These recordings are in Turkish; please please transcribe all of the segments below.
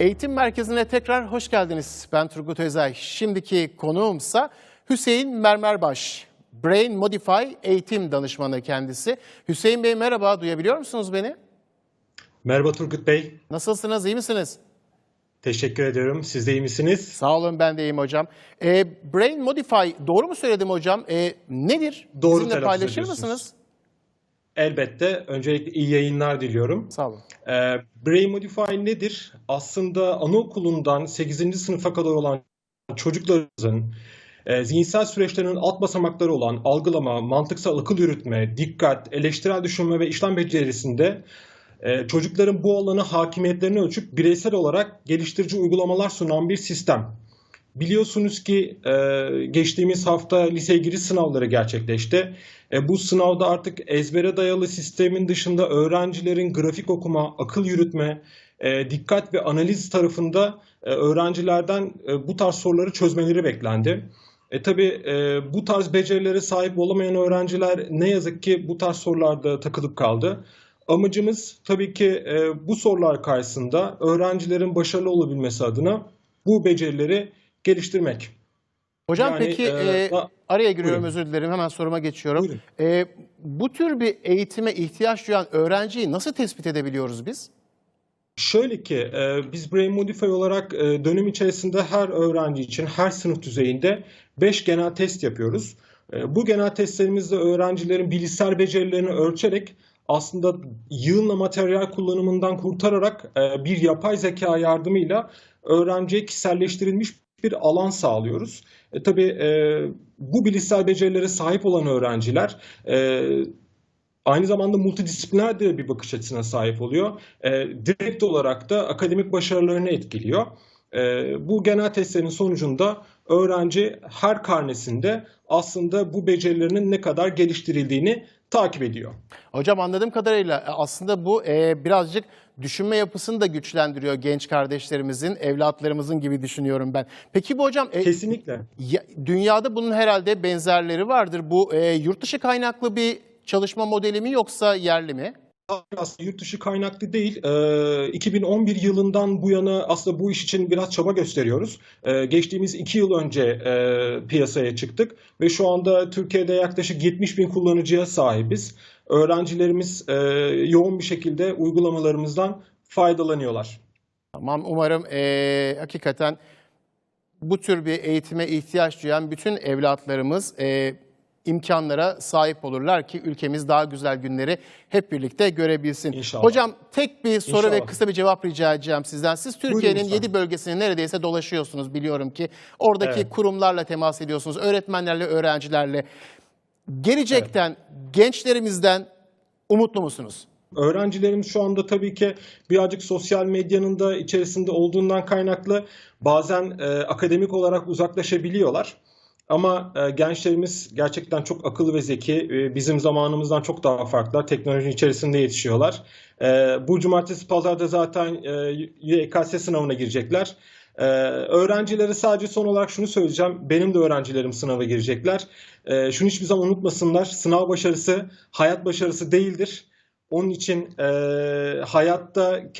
Eğitim Merkezi'ne tekrar hoş geldiniz. Ben Turgut Özay. Şimdiki konuğumsa Hüseyin Mermerbaş. Brain Modify eğitim danışmanı kendisi. Hüseyin Bey merhaba, duyabiliyor musunuz beni? Merhaba Turgut Bey. Nasılsınız, iyi misiniz? Teşekkür ediyorum. Siz de iyi misiniz? Sağ olun, ben de iyiyim hocam. Ee, Brain Modify, doğru mu söyledim hocam? Ee, nedir? Doğru telaffuz paylaşır mısınız? Elbette. Öncelikle iyi yayınlar diliyorum. Sağ olun. Ee, Brain Modify nedir? Aslında anaokulundan 8. sınıfa kadar olan çocukların e, zihinsel süreçlerinin alt basamakları olan algılama, mantıksal akıl yürütme, dikkat, eleştirel düşünme ve işlem becerisinde e, çocukların bu alana hakimiyetlerini ölçüp bireysel olarak geliştirici uygulamalar sunan bir sistem. Biliyorsunuz ki e, geçtiğimiz hafta lise giriş sınavları gerçekleşti. E, bu sınavda artık ezbere dayalı sistemin dışında öğrencilerin grafik okuma, akıl yürütme, e, dikkat ve analiz tarafında e, öğrencilerden e, bu tarz soruları çözmeleri beklendi. E tabii e, bu tarz becerilere sahip olamayan öğrenciler ne yazık ki bu tarz sorularda takılıp kaldı. Amacımız tabii ki e, bu sorular karşısında öğrencilerin başarılı olabilmesi adına bu becerileri geliştirmek. Hocam Yani, peki, e, e, araya giriyorum Buyurun. özür dilerim, hemen soruma geçiyorum. Buyurun. E, bu tür bir eğitime ihtiyaç duyan öğrenciyi nasıl tespit edebiliyoruz biz? Şöyle ki e, biz Brain Modify olarak e, dönem içerisinde her öğrenci için her sınıf düzeyinde 5 genel test yapıyoruz. E, bu genel testlerimizde öğrencilerin bilişsel becerilerini ölçerek aslında yığınla materyal kullanımından kurtararak e, bir yapay zeka yardımıyla öğrenciye kişiselleştirilmiş bir alan sağlıyoruz. E, tabii e, bu bilişsel becerilere sahip olan öğrenciler e, aynı zamanda multidisipliner de bir bakış açısına sahip oluyor. E, direkt olarak da akademik başarılarını etkiliyor. E, bu genel testlerin sonucunda öğrenci her karnesinde aslında bu becerilerinin ne kadar geliştirildiğini takip ediyor. Hocam anladığım kadarıyla e, aslında bu e, birazcık düşünme yapısını da güçlendiriyor genç kardeşlerimizin, evlatlarımızın gibi düşünüyorum ben. Peki bu hocam e, Kesinlikle. ya- dünyada bunun herhalde benzerleri vardır. Bu e, yurt dışı kaynaklı bir çalışma modeli mi yoksa yerli mi? Aslında yurt dışı kaynaklı değil. Ee, 2011 yılından bu yana aslında bu iş için biraz çaba gösteriyoruz. Ee, geçtiğimiz iki yıl önce e, piyasaya çıktık ve şu anda Türkiye'de yaklaşık 70 bin kullanıcıya sahibiz. Öğrencilerimiz e, yoğun bir şekilde uygulamalarımızdan faydalanıyorlar. Tamam umarım e, hakikaten bu tür bir eğitime ihtiyaç duyan bütün evlatlarımız e, imkanlara sahip olurlar ki ülkemiz daha güzel günleri hep birlikte görebilsin. İnşallah. Hocam tek bir soru ve İnşallah. kısa bir cevap rica edeceğim sizden. Siz Türkiye'nin lütfen. 7 bölgesini neredeyse dolaşıyorsunuz biliyorum ki. Oradaki Evet. kurumlarla temas ediyorsunuz, öğretmenlerle, öğrencilerle. Gelecekten, gençlerimizden umutlu musunuz? Öğrencilerimiz şu anda tabii ki birazcık sosyal medyanın da içerisinde olduğundan kaynaklı bazen e, akademik olarak uzaklaşabiliyorlar. Ama e, gençlerimiz gerçekten çok akıllı ve zeki. E, bizim zamanımızdan çok daha farklılar. Teknolojinin içerisinde yetişiyorlar. E, bu cumartesi pazarda zaten e, YKS sınavına girecekler. E, öğrencilere sadece son olarak şunu söyleyeceğim. Benim de öğrencilerim sınava girecekler. E, şunu hiçbir zaman unutmasınlar. Sınav başarısı hayat başarısı değildir. Onun için e, hayatta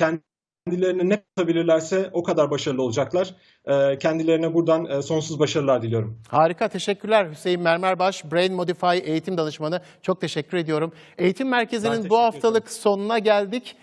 kendilerini ne katabilirlerse o kadar başarılı olacaklar. E, kendilerine buradan e, sonsuz başarılar diliyorum. Harika, teşekkürler Hüseyin Mermerbaş, Brain Modify eğitim danışmanı. Çok teşekkür ediyorum. Eğitim Merkezi'nin bu haftalık sonuna geldik.